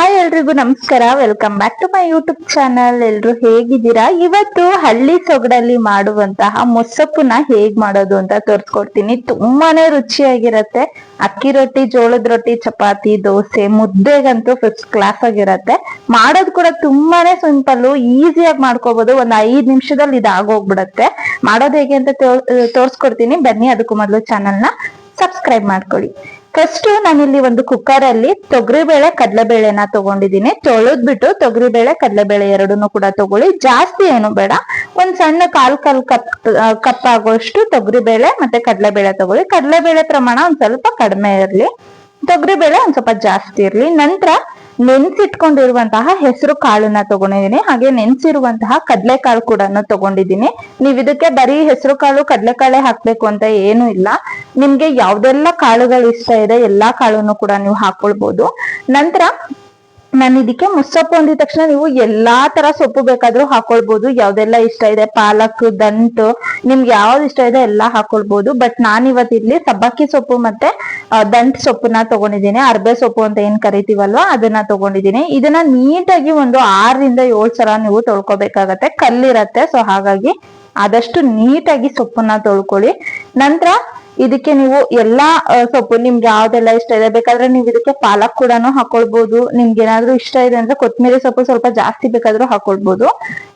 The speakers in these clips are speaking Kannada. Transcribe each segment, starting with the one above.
ಹಾಯ್ ಎಲ್ರಿಗೂ ನಮಸ್ಕಾರ. Welcome back to my YouTube channel ಎಲ್ರು ಹೇಗಿದ್ದೀರಾ? ಇವತ್ತು ಹಳ್ಳಿ ಸೊಗಡಲ್ಲಿ ಮಾಡುವಂತಹ ಮೊಸಪ್ಪನ್ನ ಹೇಗ್ ಮಾಡೋದು ಅಂತ ತೋರ್ಸ್ಕೊಡ್ತೀನಿ. ತುಂಬಾನೇ ರುಚಿಯಾಗಿರತ್ತೆ. ಅಕ್ಕಿ ರೊಟ್ಟಿ, ಜೋಳದ ರೊಟ್ಟಿ, ಚಪಾತಿ, ದೋಸೆ, ಮುದ್ದೆಗಂತೂ ಫಸ್ಟ್ ಕ್ಲಾಸ್ ಆಗಿರತ್ತೆ. ಮಾಡೋದು ಕೂಡ ತುಂಬಾನೇ ಸಿಂಪಲ್ ಈಸಿಯಾಗಿ ಮಾಡ್ಕೋಬಹುದು ಒಂದ್ ಐದ್ ನಿಮಿಷದಲ್ಲಿ ಇದಾಗೋಗ್ಬಿಡತ್ತೆ. ಮಾಡೋದ್ ಹೇಗೆ ಅಂತ ತೋರ್ಸ್ಕೊಡ್ತೀನಿ. ಬನ್ನಿ, ಅದಕ್ಕೂ ಮೊದಲು ಚಾನಲ್ನ ಸಬ್ಸ್ಕ್ರೈಬ್ ಮಾಡ್ಕೊಳ್ಳಿ. ಫಸ್ಟ್ ನಾನಿಲ್ಲಿ ಒಂದು ಕುಕ್ಕರ್ ಅಲ್ಲಿ ತೊಗರಿಬೇಳೆ, ಕಡಲೆಬೇಳೆನ ತಗೊಂಡಿದ್ದೀನಿ. ತೊಳೆದ್ಬಿಟ್ಟು ತೊಗರಿಬೇಳೆ, ಕಡಲೆಬೇಳೆ ಎರಡನ್ನೂ ಕೂಡ ತಗೊಳ್ಳಿ. ಜಾಸ್ತಿ ಏನು ಬೇಡ. ಒಂದ್ ಸಣ್ಣ ಕಾಲ್ ಕಾಲ್ ಕಪ್ ಕಪ್ ಆಗೋಷ್ಟು ತೊಗರಿಬೇಳೆ ಮತ್ತೆ ಕಡಲೆಬೇಳೆ ತಗೊಳ್ಳಿ. ಕಡಲೆಬೇಳೆ ಪ್ರಮಾಣ ಒಂದ್ ಸ್ವಲ್ಪ ಕಡಿಮೆ ಇರ್ಲಿ. ತೊಗರಿಬೇಳೆ ಒಂದ್ ಸ್ವಲ್ಪ ಜಾಸ್ತಿ ಇರ್ಲಿ. ನಂತರ ನೆನ್ಸಿಟ್ಕೊಂಡಿರುವಂತಹ ಹೆಸರು ಕಾಳನ್ನ ತಗೊಂಡಿದ್ದೀನಿ, ಹಾಗೆ ನೆನ್ಸಿರುವಂತಹ ಕಡಲೆಕಾಳು ಕೂಡ ತಗೊಂಡಿದ್ದೀನಿ. ನೀವ್ ಇದಕ್ಕೆ ಬರೀ ಹೆಸರು ಕಾಳು, ಕಡಲೆಕಾಳೆ ಹಾಕ್ಬೇಕು ಅಂತ ಏನು ಇಲ್ಲ. ನಿಮ್ಗೆ ಯಾವ್ದೆಲ್ಲ ಕಾಳುಗಳು ಇಷ್ಟ ಇದೆ, ಎಲ್ಲಾ ಕಾಳನ್ನು ಕೂಡ ನೀವು ಹಾಕೊಳ್ಬಹುದು ನಂತರ ನಾನು ಇದಕ್ಕೆ ಮುಸ್ಸೊಪ್ಪು ಅಂದಿದ ತಕ್ಷಣ ನೀವು ಎಲ್ಲಾ ತರ ಸೊಪ್ಪು ಬೇಕಾದ್ರೂ ಹಾಕೊಳ್ಬಹುದು ಯಾವ್ದೆಲ್ಲ ಇಷ್ಟ ಇದೆ? ಪಾಲಕ್, ದಂಟು, ನಿಮ್ಗೆ ಯಾವ್ದು ಇಷ್ಟ ಇದೆ ಎಲ್ಲಾ ಹಾಕೊಳ್ಬಹುದು ಬಟ್ ನಾನ್ ಇವತ್ತು ಇಲ್ಲಿ ಸಬ್ಬಕ್ಕಿ ಸೊಪ್ಪು ಮತ್ತೆ ದಂಟ್ ಸೊಪ್ಪನ್ನ ತಗೊಂಡಿದ್ದೀನಿ. ಅರ್ಬೆ ಸೊಪ್ಪು ಅಂತ ಏನ್ ಕರಿತೀವಲ್ವಾ, ಅದನ್ನ ತಗೊಂಡಿದ್ದೀನಿ. ಇದನ್ನ ನೀಟಾಗಿ ಒಂದು ಆರರಿಂದ ಏಳು ಸಲ ನೀವು ತೊಳ್ಕೊಬೇಕಾಗತ್ತೆ. ಕಲ್ಲಿರತ್ತೆ. ಸೊ ಹಾಗಾಗಿ ಆದಷ್ಟು ನೀಟಾಗಿ ಸೊಪ್ಪನ್ನ ತೊಳ್ಕೊಳ್ಳಿ. ನಂತರ ಇದಕ್ಕೆ ನೀವು ಎಲ್ಲಾ ಸೊಪ್ಪು, ನಿಮ್ಗೆ ಯಾವ್ದೆಲ್ಲ ಇಷ್ಟ ಇದೆ, ಬೇಕಾದ್ರೆ ನೀವು ಇದಕ್ಕೆ ಪಾಲಕ್ ಕೂಡ ಹಾಕೊಳ್ಬಹುದು ನಿಮ್ಗೆ ಏನಾದ್ರು ಇಷ್ಟ ಇದೆ ಅಂದ್ರೆ ಕೊತ್ತಂಬರಿ ಸೊಪ್ಪು ಸ್ವಲ್ಪ ಜಾಸ್ತಿ ಬೇಕಾದ್ರೂ ಹಾಕೊಳ್ಬಹುದು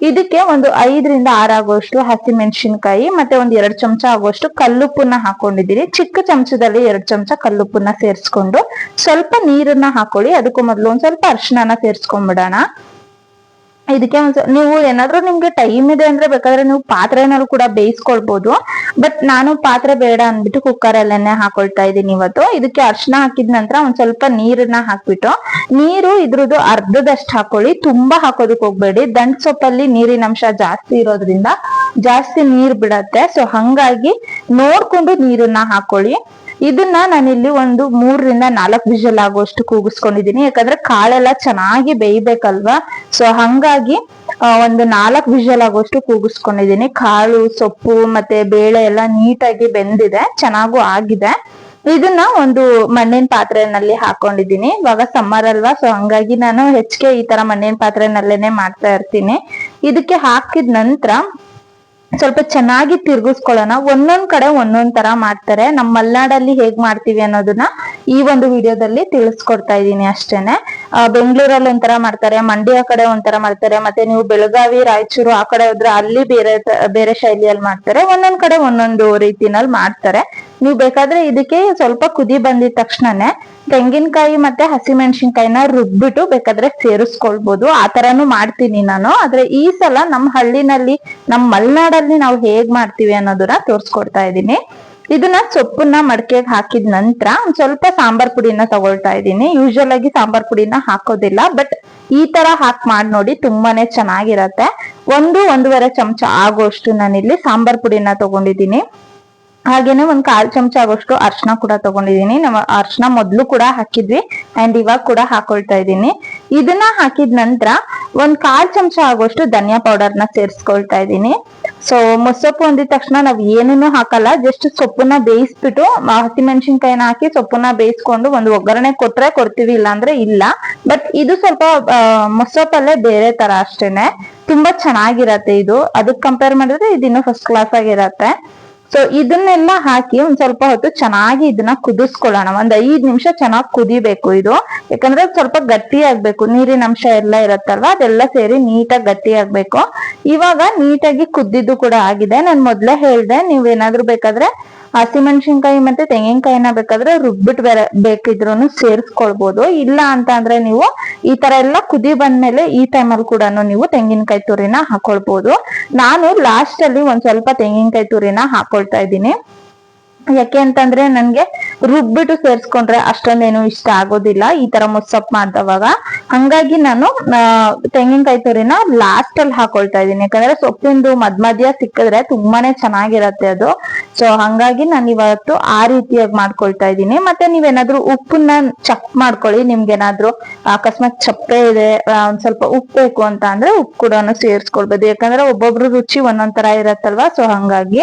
ಇದಕ್ಕೆ ಒಂದು ಐದರಿಂದ ಆರು ಆಗುವಷ್ಟು ಹಸಿ ಮೆಣಸಿನಕಾಯಿ ಮತ್ತೆ ಒಂದ್ ಎರಡ್ ಚಮಚ ಆಗುವಷ್ಟು ಕಲ್ಲುಪ್ಪನ್ನ ಹಾಕೊಂಡಿದ್ದೀರಿ. ಚಿಕ್ಕ ಚಮಚದಲ್ಲಿ ಎರಡ್ ಚಮಚ ಕಲ್ಲುಪ್ಪನ್ನ ಸೇರಿಸ್ಕೊಂಡು ಸ್ವಲ್ಪ ನೀರನ್ನ ಹಾಕೊಳ್ಳಿ. ಅದಕ್ಕೂ ಮೊದಲು ಒಂದ್ ಸ್ವಲ್ಪ ಅರ್ಶಿನ ಸೇರಿಸ್ಕೊಂಡ್ಬಿಡೋಣ ಇದಕ್ಕೆ ಒಂದು ನೀವು ಏನಾದ್ರೂ ನಿಮ್ಗೆ ಟೈಮ್ ಇದೆ ಅಂದ್ರೆ ಬೇಕಾದ್ರೆ ನೀವು ಪಾತ್ರೆನಲ್ಲೂ ಕೂಡ ಬೇಯಿಸ್ಕೊಳ್ಬಹುದು ಬಟ್ ನಾನು ಪಾತ್ರೆ ಬೇಡ ಅಂದ್ಬಿಟ್ಟು ಕುಕ್ಕರ್ ಅಲ್ಲೇನೆ ಹಾಕೊಳ್ತಾ ಇದ್ದೀನಿ ಇವತ್ತು. ಇದಕ್ಕೆ ಅರ್ಶನ ಹಾಕಿದ ನಂತರ ಒಂದ್ ಸ್ವಲ್ಪ ನೀರನ್ನ ಹಾಕ್ಬಿಟ್ಟು, ನೀರು ಇದ್ರದ್ದು ಅರ್ಧದಷ್ಟು ಹಾಕೊಳ್ಳಿ. ತುಂಬಾ ಹಾಕೋದಕ್ ಹೋಗ್ಬೇಡಿ. ದಂಟ್ ಸೊಪ್ಪಲ್ಲಿ ನೀರಿನ ಅಂಶ ಜಾಸ್ತಿ ಇರೋದ್ರಿಂದ ಜಾಸ್ತಿ ನೀರ್ ಬಿಡತ್ತೆ. ಸೊ ಹಂಗಾಗಿ ನೋಡ್ಕೊಂಡು ನೀರನ್ನ ಹಾಕೊಳ್ಳಿ. ಇದನ್ನ ನಾನಿಲ್ಲಿ ಒಂದು ಮೂರರಿಂದ ನಾಲ್ಕು ವಿಷಲ್ ಆಗುವಷ್ಟು ಕೂಗಿಸ್ಕೊಂಡಿದೀನಿ. ಯಾಕಂದ್ರೆ ಕಾಳೆಲ್ಲ ಚೆನ್ನಾಗಿ ಬೇಯ್ಬೇಕಲ್ವಾ? ಸೊ ಹಂಗಾಗಿ ಒಂದು ನಾಲ್ಕು ವಿಷಲ್ ಆಗುವಷ್ಟು ಕೂಗಿಸ್ಕೊಂಡಿದೀನಿ. ಕಾಳು, ಸೊಪ್ಪು ಮತ್ತೆ ಬೇಳೆ ಎಲ್ಲ ನೀಟಾಗಿ ಬೆಂದಿದೆ. ಚೆನ್ನಾಗೂ ಆಗಿದೆ. ಇದನ್ನ ಒಂದು ಮಣ್ಣಿನ ಪಾತ್ರೆನಲ್ಲಿ ಹಾಕೊಂಡಿದೀನಿ. ಇವಾಗ ಸಮ್ಮರ್ ಅಲ್ವಾ? ಸೊ ಹಂಗಾಗಿ ನಾನು ಹೆಚ್ಚಿಗೆ ಈ ತರ ಮಣ್ಣಿನ ಪಾತ್ರೆನಲ್ಲೇನೆ ಮಾಡ್ತಾ ಇರ್ತೀನಿ. ಇದಕ್ಕೆ ಹಾಕಿದ ನಂತರ ಸ್ವಲ್ಪ ಚೆನ್ನಾಗಿ ತಿರ್ಗಿಸ್ಕೊಳ್ಳೋಣ. ಒಂದೊಂದ್ ಕಡೆ ಒಂದೊಂದ್ ತರ ಮಾಡ್ತಾರೆ. ನಮ್ಮ ಮಲ್ನಾಡಲ್ಲಿ ಹೇಗ್ ಮಾಡ್ತೀವಿ ಅನ್ನೋದನ್ನ ಈ ಒಂದು ವಿಡಿಯೋದಲ್ಲಿ ತಿಳಿಸ್ಕೊಡ್ತಾ ಇದ್ದೀನಿ ಅಷ್ಟೇನೆ. ಬೆಂಗಳೂರಲ್ಲಿ ಒಂಥರ ಮಾಡ್ತಾರೆ, ಮಂಡ್ಯ ಕಡೆ ಒಂಥರ ಮಾಡ್ತಾರೆ, ಮತ್ತೆ ನೀವು ಬೆಳಗಾವಿ, ರಾಯಚೂರು ಆ ಕಡೆ ಹೋದ್ರೆ ಅಲ್ಲಿ ಬೇರೆ ಬೇರೆ ಶೈಲಿಯಲ್ಲಿ ಮಾಡ್ತಾರೆ. ಒಂದೊಂದ್ ಕಡೆ ಒಂದೊಂದು ರೀತಿನಲ್ಲಿ ಮಾಡ್ತಾರೆ. ನೀವು ಬೇಕಾದ್ರೆ ಇದಕ್ಕೆ ಸ್ವಲ್ಪ ಕುದಿ ಬಂದಿದ ತಕ್ಷಣನೇ ತೆಂಗಿನಕಾಯಿ ಮತ್ತೆ ಹಸಿಮೆಣಸಿನ್ಕಾಯಿನ ರುಬ್ಬಿಟ್ಟು ಬೇಕಾದ್ರೆ ಸೇರಿಸ್ಕೊಳ್ಬಹುದು ಆ ತರಾನು ಮಾಡ್ತೀನಿ ನಾನು. ಆದ್ರೆ ಈ ಸಲ ನಮ್ಮ ಹಳ್ಳಿನಲ್ಲಿ ನಮ್ಮ ಮಲೆನಾಡಲ್ಲಿ ನಾವು ಹೇಗ್ ಮಾಡ್ತೀವಿ ಅನ್ನೋದನ್ನ ತೋರ್ಸ್ಕೊಡ್ತಾ ಇದ್ದೀನಿ. ಇದನ್ನ ಸೊಪ್ಪನ್ನ ಮಡಕೆಗೆ ಹಾಕಿದ ನಂತರ ಒಂದ್ ಸ್ವಲ್ಪ ಸಾಂಬಾರ್ ಪುಡಿನ ತಗೊಳ್ತಾ ಇದ್ದೀನಿ. ಯೂಶಲ್ ಆಗಿ ಸಾಂಬಾರ್ ಪುಡಿನ ಹಾಕೋದಿಲ್ಲ, ಬಟ್ ಈ ತರ ಹಾಕ್ ಮಾಡಿ ನೋಡಿ ತುಂಬಾನೇ ಚೆನ್ನಾಗಿರತ್ತೆ. ಒಂದು ಒಂದೂವರೆ ಚಮಚ ಆಗೋಷ್ಟು ನಾನಿಲ್ಲಿ ಸಾಂಬಾರ್ ಪುಡಿನ ತಗೊಂಡಿದ್ದೀನಿ. ಹಾಗೇನೆ ಒಂದ್ ಕಾಲ್ ಚಮಚ ಆಗೋಷ್ಟು ಅರ್ಶನ ಕೂಡ ತಗೊಂಡಿದೀನಿ ನಮ್ಮ ಅರ್ಶನ ಮೊದ್ಲು ಕೂಡ ಹಾಕಿದ್ವಿ ಅಂಡ್ ಇವಾಗ ಕೂಡ ಹಾಕೊಳ್ತಾ ಇದ್ದೀನಿ. ಇದನ್ನ ಹಾಕಿದ ನಂತರ ಒಂದ್ ಕಾಲ್ ಚಮಚ ಆಗೋಷ್ಟು ಧನಿಯಾ ಪೌಡರ್ನ ಸೇರಿಸ್ಕೊಳ್ತಾ ಇದ್ದೀನಿ. ಸೊ ಮೊಸೊಪ್ಪು ಅಂದಿದ ತಕ್ಷಣ ನಾವ್ ಏನನ್ನು ಹಾಕಲ್ಲ ಜಸ್ಟ್ ಸೊಪ್ಪನ್ನ ಬೇಯಿಸ್ಬಿಟ್ಟು ಹಸಿಮೆಣಸಿನ್ಕಾಯಿನ ಹಾಕಿ ಸೊಪ್ಪನ್ನ ಬೇಯಿಸ್ಕೊಂಡು ಒಂದು ಒಗ್ಗರಣೆ ಕೊಟ್ರೆ ಕೊಡ್ತೀವಿ ಇಲ್ಲ ಅಂದ್ರೆ ಇಲ್ಲ. ಬಟ್ ಇದು ಸ್ವಲ್ಪ ಮೊಸೊಪ್ಪಲ್ಲೇ ಬೇರೆ ತರ ಅಷ್ಟೇನೆ. ತುಂಬಾ ಚೆನ್ನಾಗಿರತ್ತೆ ಇದು. ಅದಕ್ ಕಂಪೇರ್ ಮಾಡಿದ್ರೆ ಇದಿನ್ನು ಫಸ್ಟ್ ಕ್ಲಾಸ್ ಆಗಿರತ್ತೆ. ಸೊ ಇದನ್ನೆಲ್ಲ ಹಾಕಿ ಒಂದ್ ಸ್ವಲ್ಪ ಹೊತ್ತು ಚೆನ್ನಾಗಿ ಇದನ್ನ ಕುದಿಸ್ಕೊಳ್ಳೋಣ. ಒಂದ್ ಐದ್ ನಿಮಿಷ ಚೆನ್ನಾಗಿ ಕುದಿಬೇಕು ಇದು. ಯಾಕಂದ್ರೆ ಸ್ವಲ್ಪ ಗಟ್ಟಿ ಆಗ್ಬೇಕು. ನೀರಿನ ಅಂಶ ಎಲ್ಲ ಇರತ್ತಲ್ವಾ? ಅದೆಲ್ಲ ಸೇರಿ ನೀಟಾಗಿ ಗಟ್ಟಿ ಆಗ್ಬೇಕು. ಇವಾಗ ನೀಟಾಗಿ ಕುದ್ದಿದ್ದು ಕೂಡ ಆಗಿದೆ. ನಾನ್ ಮೊದ್ಲೇ ಹೇಳ್ದೆ ನೀವೇನಾದ್ರೂ ಬೇಕಾದ್ರೆ ಹಸಿಮೆಣಸಿನ್ಕಾಯಿ ಮತ್ತೆ ತೆಂಗಿನಕಾಯಿನ ಬೇಕಾದ್ರೆ ರುಬ್ಬಿಟ್ಟು ಬೇರೆ ಬೇಕಿದ್ರು ಸೇರಿಸ್ಕೊಳ್ಬಹುದು ಇಲ್ಲ ಅಂತ ಅಂದ್ರೆ ನೀವು ಈ ತರ ಎಲ್ಲ ಕುದಿ ಬಂದ್ಮೇಲೆ ಈ ಟೈಮಲ್ಲಿ ಕೂಡ ನೀವು ತೆಂಗಿನಕಾಯಿ ತುರಿನ ಹಾಕೊಳ್ಬಹುದು ನಾನು ಲಾಸ್ಟ್ ಅಲ್ಲಿ ಒಂದ್ ಸ್ವಲ್ಪ ತೆಂಗಿನಕಾಯಿ ತುರಿನ ಹಾಕೊಳ್ತಾ ಇದ್ದೀನಿ. ಯಾಕೆ ಅಂತಂದ್ರೆ ನನ್ಗೆ ರುಬ್ಬಿಟ್ಟು ಸೇರ್ಸ್ಕೊಂಡ್ರೆ ಅಷ್ಟೊಂದೇನು ಇಷ್ಟ ಆಗೋದಿಲ್ಲ. ಈ ತರ ಮುಸ್ಸಪ್ ಮಾಡ್ದವಾಗ. ಹಂಗಾಗಿ ನಾನು ತೆಂಗಿನಕಾಯಿ ತುರಿನ ಲಾಸ್ಟ್ ಅಲ್ಲಿ ಹಾಕೊಳ್ತಾ ಇದ್ದೀನಿ. ಯಾಕಂದ್ರೆ ಸೊಪ್ಪಿಂದು ಮದ್ ಮಧ್ಯ ಸಿಕ್ಕಿದ್ರೆ ತುಂಬಾನೇ ಚೆನ್ನಾಗಿರತ್ತೆ ಅದು. ಸೊ ಹಂಗಾಗಿ ನಾನು ಇವತ್ತು ಆ ರೀತಿಯಾಗಿ ಮಾಡ್ಕೊಳ್ತಾ ಇದ್ದೀನಿ. ಮತ್ತೆ ನೀವೇನಾದ್ರೂ ಉಪ್ಪನ್ನ ಚೆಕ್ ಮಾಡ್ಕೊಳ್ಳಿ. ನಿಮ್ಗೇನಾದ್ರೂ ಅಕಸ್ಮಾತ್ ಚಪ್ಪೆ ಇದೆ ಒಂದ್ ಸ್ವಲ್ಪ ಉಪ್ಪು ಬೇಕು ಅಂತ ಅಂದ್ರೆ ಉಪ್ಪು ಕೂಡ ಸೇರಿಸ್ಕೊಳ್ಬೋದು. ಯಾಕಂದ್ರೆ ಒಬ್ಬೊಬ್ರು ರುಚಿ ಒಂದೊಂದ್ ತರ ಇರತ್ತಲ್ವಾ? ಸೊ ಹಂಗಾಗಿ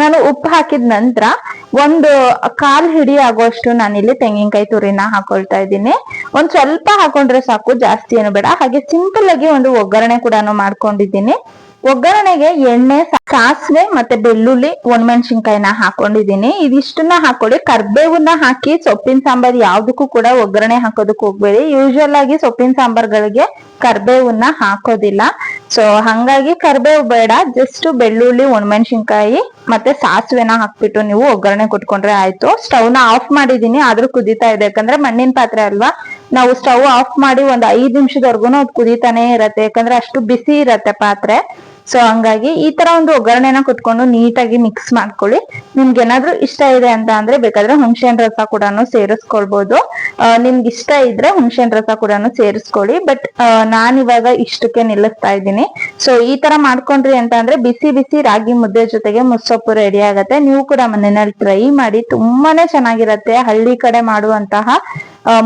ನಾನು ಉಪ್ಪು ಹಾಕಿದ ನಂತರ ಒಂದು ಕಾಲ್ ಹಿಡಿ ಆಗುವಷ್ಟು ಇಲ್ಲಿ ತೆಂಗಿನಕಾಯಿ ತುರಿನ ಹಾಕೊಳ್ತಾ ಇದ್ದೀನಿ. ಒಂದ್ ಸ್ವಲ್ಪ ಹಾಕೊಂಡ್ರೆ ಸಾಕು, ಜಾಸ್ತಿ ಏನು ಬೇಡ. ಹಾಗೆ ಸಿಂಪಲ್ ಆಗಿ ಒಂದು ಒಗ್ಗರಣೆ ಕೂಡ ಮಾಡ್ಕೊಂಡಿದ್ದೀನಿ. ಒಗ್ಗರಣೆಗೆ ಎಣ್ಣೆ, ಸಾಸಿವೆ ಮತ್ತೆ ಬೆಳ್ಳುಳ್ಳಿ, ಒಣಮೆಣಸಿನ್ಕಾಯಿನ ಹಾಕೊಂಡಿದ್ದೀನಿ. ಇದಿಷ್ಟನ್ನ ಹಾಕೊಳ್ಳಿ ಕರ್ಬೇವನ್ನ ಹಾಕಿ, ಸೊಪ್ಪಿನ ಸಾಂಬಾರ್ ಯಾವ್ದಕ್ಕೂ ಕೂಡ ಒಗ್ಗರಣೆ ಹಾಕೋದಕ್ಕೆ ಹೋಗ್ಬೇಡಿ. ಯೂಶುವಲ್ ಆಗಿ ಸೊಪ್ಪಿನ ಸಾಂಬಾರ್ಗಳಿಗೆ ಕರ್ಬೇವನ್ನ ಹಾಕೋದಿಲ್ಲ. ಸೊ ಹಂಗಾಗಿ ಕರ್ಬೇವು ಬೇಡ. ಜಸ್ಟ್ ಬೆಳ್ಳುಳ್ಳಿ, ಒಣಮೆಣಸಿನ್ಕಾಯಿ ಮತ್ತೆ ಸಾಸಿವೆನ ಹಾಕ್ಬಿಟ್ಟು ನೀವು ಒಗ್ಗರಣೆ ಕೊಟ್ಕೊಂಡ್ರೆ ಆಯ್ತು. ಸ್ಟವ್ನ ಆಫ್ ಮಾಡಿದೀನಿ, ಆದ್ರೂ ಕುದೀತಾ ಇದೆ. ಯಾಕಂದ್ರೆ ಮಣ್ಣಿನ ಪಾತ್ರೆ ಅಲ್ವಾ? ನಾವು ಸ್ಟವ್ ಆಫ್ ಮಾಡಿ ಒಂದ್ ಐದ್ ನಿಮಿಷದವರೆಗೂ ಅದು ಕುದೀತಾನೆ ಇರತ್ತೆ. ಯಾಕಂದ್ರೆ ಅಷ್ಟು ಬಿಸಿ ಇರತ್ತೆ ಪಾತ್ರೆ. ಸೊ ಹಂಗಾಗಿ ಈ ತರ ಒಂದು ಒಗ್ಗರಣೆನ ಕುತ್ಕೊಂಡು ನೀಟಾಗಿ ಮಿಕ್ಸ್ ಮಾಡ್ಕೊಳ್ಳಿ. ನಿಮ್ಗೆ ಏನಾದ್ರೂ ಇಷ್ಟ ಇದೆ ಅಂತ ಅಂದ್ರೆ ಬೇಕಾದ್ರೆ ಹುಣಸೆಹಣ್ಣು ರಸ ಕೂಡ ಸೇರಿಸ್ಕೊಳ್ಬಹುದು ನಿಮ್ಗೆ ಇಷ್ಟ ಇದ್ರೆ ಹುಣಸೆಹಣ್ಣು ರಸ ಕೂಡ ಸೇರಿಸ್ಕೊಳ್ಳಿ. ಬಟ್ ನಾನ್ ಇವಾಗ ಇಷ್ಟಕ್ಕೆ ನಿಲ್ಲಿಸ್ತಾ ಇದ್ದೀನಿ. ಸೊ ಈ ತರ ಮಾಡ್ಕೊಂಡ್ರಿ ಅಂತ ಅಂದ್ರೆ ಬಿಸಿ ಬಿಸಿ ರಾಗಿ ಮುದ್ದೆ ಜೊತೆಗೆ ಮುಸ್ಸೊಪ್ಪು ರೆಡಿ ಆಗತ್ತೆ. ನೀವು ಕೂಡ ಮನೆಯಲ್ಲಿ ಟ್ರೈ ಮಾಡಿ ತುಂಬಾನೇ ಚೆನ್ನಾಗಿರತ್ತೆ. ಹಳ್ಳಿ ಕಡೆ ಮಾಡುವಂತಹ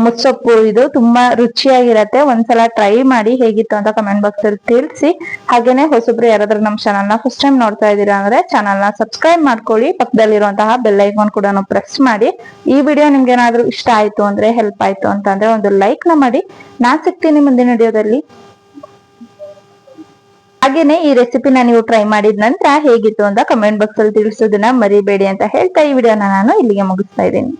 ಮುಚ್ಚಪ್ಪು ಇದು ತುಂಬಾ ರುಚಿಯಾಗಿರತ್ತೆ. ಒಂದ್ಸಲ ಟ್ರೈ ಮಾಡಿ ಹೇಗಿತ್ತು ಅಂತ ಕಮೆಂಟ್ ಬಾಕ್ಸ್ ಅಲ್ಲಿ ತಿಳಿಸಿ. ಹಾಗೇನೆ ಹೊಸಬ್ರು ಯಾರಾದ್ರೂ ನಮ್ಮ ಚಾನಲ್ನ ಫಸ್ಟ್ ಟೈಮ್ ನೋಡ್ತಾ ಇದೀರಾ ಅಂದ್ರೆ ಚಾನಲ್ನ ಸಬ್ಸ್ಕ್ರೈಬ್ ಮಾಡ್ಕೊಳ್ಳಿ. ಪಕ್ಕದಲ್ಲಿರುವಂತಹ ಬೆಲ್ ಐಕಾನ್ ಕೂಡ ಪ್ರೆಸ್ ಮಾಡಿ. ಈ ವಿಡಿಯೋ ನಿಮ್ಗೆ ಏನಾದ್ರೂ ಇಷ್ಟ ಆಯ್ತು ಅಂದ್ರೆ ಹೆಲ್ಪ್ ಆಯ್ತು ಅಂತಂದ್ರೆ ಒಂದು ಲೈಕ್ನ ಮಾಡಿ. ನಾ ಸಿಗ್ತೀನಿ ಮುಂದಿನ ವಿಡಿಯೋದಲ್ಲಿ ಹಾಗೇನೆ ಈ ರೆಸಿಪಿನ ನೀವು ಟ್ರೈ ಮಾಡಿದ ನಂತರ ಹೇಗಿತ್ತು ಅಂತ ಕಮೆಂಟ್ ಬಾಕ್ಸ್ ಅಲ್ಲಿ ತಿಳಿಸೋದನ್ನ ಮರಿಬೇಡಿ ಅಂತ ಹೇಳ್ತಾ ಈ ವಿಡಿಯೋನ ನಾನು ಇಲ್ಲಿಗೆ ಮುಗಿಸ್ತಾ ಇದ್ದೀನಿ.